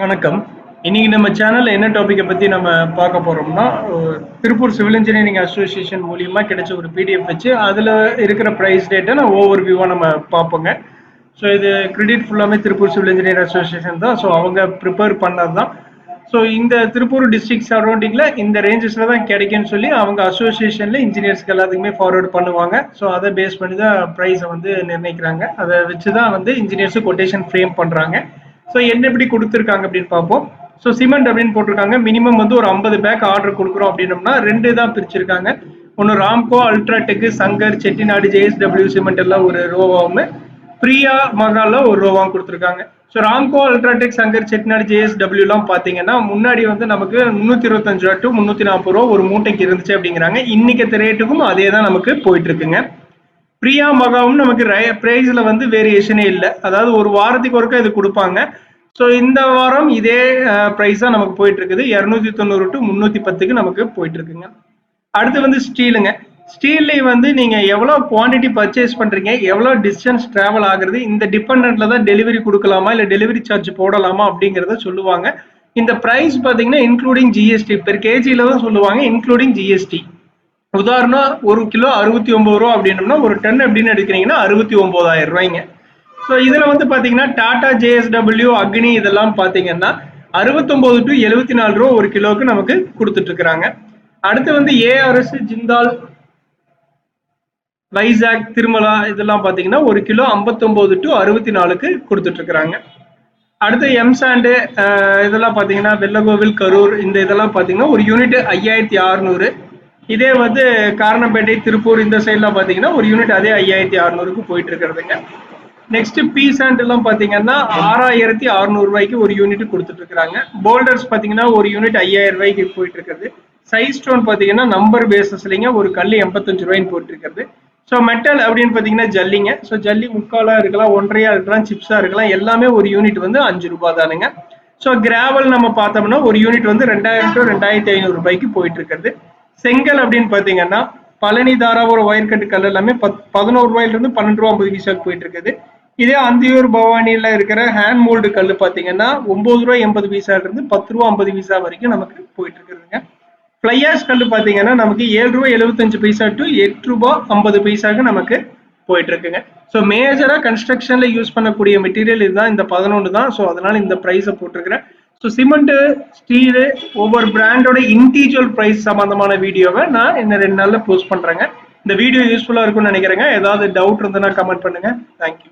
வணக்கம். இன்னைக்கு நம்ம சேனல்ல என்ன டாபிக்கை பத்தி நம்ம பார்க்க போறோம்னா திருப்பூர் சிவில் இன்ஜினியரிங் அசோசியேஷன் மூலியமா கிடைச்ச ஒரு பிடிஎஃப் வச்சு அதுல இருக்கிற பிரைஸ் டேட்டை நான் ஓவர் வியூவா நம்ம பார்ப்போங்க. ஸோ இது கிரெடிட் ஃபுல்லாமே திருப்பூர் சிவில் இன்ஜினியர் அசோசியேஷன் தான். ஸோ அவங்க ப்ரிப்பேர் பண்ணது தான் ஸோ இந்த திருப்பூர் டிஸ்ட்ரிக்ட் சரௌண்டிங்கில் இந்த ரேஞ்சஸில் தான் கிடைக்கும்னு சொல்லி அவங்க அசோசியேஷனில் இன்ஜினியர்ஸ்க்கு எல்லாத்துக்குமே ஃபார்வர்ட் பண்ணுவாங்க. ஸோ அதை பேஸ் பண்ணி தான் ப்ரைஸை வந்து நிர்ணயிக்கிறாங்க. அதை வச்சு தான் வந்து இன்ஜினியர்ஸு கொட்டேஷன் ஃப்ரேம் பண்ணுறாங்க ஸோ என்ன எப்படி கொடுத்துருக்காங்க அப்படின்னு பார்ப்போம். ஸோ சிமெண்ட் அப்படின்னு போட்டிருக்காங்க. மினிமம் வந்து ஒரு ஐம்பது பேக் ஆர்டர் கொடுக்குறோம் அப்படின்னம்னா ரெண்டு தான் பிரிச்சிருக்காங்க. ஒன்று ராம்கோ அல்ட்ராடெக் சங்கர் செட்டிநாடு ஜேஎஸ்டபிள்யூ சிமெண்ட் எல்லாம் ஒரு ரோவாவும் பிரியா மகால ஒரு ரோவாவும் கொடுத்துருக்காங்க. ஸோ ராம்கோ அல்ட்ராடெக் சங்கர் செட்டிநாடு ஜேஎஸ்டபிள்யூ எல்லாம் பார்த்தீங்கன்னா முன்னாடி வந்து நமக்கு முந்நூற்றி இருபத்தஞ்சு ரூபா டு முந்நூற்றி நாற்பது ரூபா ஒரு மூட்டைக்கு இருந்துச்சு அப்படிங்கிறாங்க. இன்னைக்கு ரேட்டுக்கும் அதே தான் நமக்கு போயிட்டு இருக்குங்க. பிரியா மகாவும் நமக்கு பிரைஸ்ல வந்து வேரியேஷனே இல்லை. அதாவது ஒரு வாரத்துக்கு ஒருக்கா இது கொடுப்பாங்க. ஸோ இந்த வாரம் இதே ப்ரைஸாக தான் நமக்கு போயிட்டு இருக்குது இரநூத்தி தொண்ணூறு டு முந்நூற்றி பத்துக்கு நமக்கு போயிட்டு இருக்குங்க அடுத்து வந்து ஸ்டீலுங்க. ஸ்டீல்ல வந்து நீங்கள் எவ்வளோ குவான்டிட்டி பர்ச்சேஸ் பண்ணுறீங்க எவ்வளோ டிஸ்டன்ஸ் ட்ராவல் ஆகுறது இந்த டிபெண்டில் தான் டெலிவரி கொடுக்கலாமா இல்லை டெலிவரி சார்ஜ் போடலாமா அப்படிங்கிறத சொல்லுவாங்க. இந்த ப்ரைஸ் பார்த்தீங்கன்னா இன்க்ளூடிங் ஜிஎஸ்டி பெர் கேஜியில் தான் சொல்லுவாங்க இன்க்ளூடிங் ஜிஎஸ்டி உதாரணம் ஒரு கிலோ அறுபத்தி ஒன்பது ரூபா அப்படின்னம்னா ஒரு டன் அப்படின்னு எடுக்கிறீங்கன்னா அறுபத்தி ஒம்பதாயிரம் ரூபாய்ங்க. ஸோ இதில் வந்து பார்த்தீங்கன்னா டாடா ஜேஎஸ்டபிள்யூ அக்னி இதெல்லாம் பார்த்தீங்கன்னா அறுபத்தொம்போது டு எழுபத்தி நாலு ரூபா ஒரு கிலோவுக்கு நமக்கு கொடுத்துட்டு இருக்கிறாங்க அடுத்து வந்து ஏஆர்எஸ் ஜிந்தால் வைசாக் திருமலா இதெல்லாம் பார்த்தீங்கன்னா ஒரு கிலோ ஐம்பத்தொம்போது டு அறுபத்தி நாலுக்கு கொடுத்துட்டு இருக்கிறாங்க அடுத்து எம்சாண்டு இதெல்லாம் பார்த்தீங்கன்னா வெள்ளகோவில் கரூர் இந்த இதெல்லாம் பார்த்தீங்கன்னா ஒரு யூனிட் ஐயாயிரத்தி அறுநூறு இதே வந்து காரணப்பேட்டை திருப்பூர் இந்த சைட்லாம் பார்த்தீங்கன்னா ஒரு யூனிட் அதே ஐயாயிரத்தி அறநூறுக்கு போயிட்டு இருக்கிறதுங்க. நெக்ஸ்ட் பி எல்லாம் பார்த்தீங்கன்னா ஆறாயிரத்தி அறுநூறு ரூபாய்க்கு ஒரு யூனிட் கொடுத்துட்டு இருக்காங்க போல்டர்ஸ் பார்த்தீங்கன்னா ஒரு யூனிட் ஐயாயிரம் ரூபாய்க்கு போயிட்டு இருக்கிறது சைஸ் ஸ்டோன் பார்த்தீங்கன்னா நம்பர் பேசஸ்லிங்க ஒரு கல் எண்பத்தஞ்சு ரூபாய்ன்னு போயிட்டு இருக்கிறது ஸோ மெட்டல் அப்படின்னு பார்த்தீங்கன்னா ஜல்லிங்க. ஸோ ஜல்லி முக்காலாக இருக்கலாம் ஒன்றையா இருக்கலாம் சிப்ஸாக இருக்கலாம் எல்லாமே ஒரு யூனிட் வந்து அஞ்சு ரூபாய் தானுங்க. ஸோ கிராவல் நம்ம பார்த்தோம்னா ஒரு யூனிட் வந்து ரெண்டாயிரம் டு ரெண்டாயிரத்தி ஐநூறு ரூபாய்க்கு போயிட்டு இருக்கிறது செங்கல் அப்படின்னு பார்த்தீங்கன்னா பழனி தாராபுரம் ஒயர்கட்டு கல் எல்லாமே பத் பதினோரு ரூபாயிலிருந்து பன்னெண்டு ரூபா ஐம்பது பைசாக்கு போயிட்டு இருக்குது இதே அந்தியூர் பவானியில இருக்கிற ஹேண்ட் மோல்டு கல் பார்த்தீங்கன்னா ஒன்பது ரூபாய் எண்பது பைசாலிருந்து பத்து ரூபா ஐம்பது பைசா வரைக்கும் நமக்கு போயிட்டு இருக்குதுங்க ஃப்ளையாஸ் கல் பார்த்தீங்கன்னா நமக்கு ஏழு ரூபாய் எழுபத்தஞ்சு பைசா டு எட்டு ரூபாய் ஐம்பது பைசாக்கு நமக்கு போயிட்டு இருக்குங்க ஸோ மேஜரா கன்ஸ்ட்ரக்ஷன்ல யூஸ் பண்ணக்கூடிய மெட்டீரியல் இதுதான் இந்த பதினொன்று தான். ஸோ அதனால இந்த ப்ரைஸை போட்டிருக்கிறேன். ஸோ சிமெண்ட்டு ஸ்டீலு ஒவ்வொரு பிராண்டோட இன்டிவிஜுவல் ப்ரைஸ் சம்மந்தமான வீடியோவை நான் இன்னும் ரெண்டு நாளில் போஸ்ட் பண்ணுறேங்க இந்த வீடியோ யூஸ்ஃபுல்லாக இருக்கும்னு நினைக்கிறேங்க. ஏதாவது டவுட் இருந்ததுன்னா கமெண்ட் பண்ணுங்க. தேங்க்யூ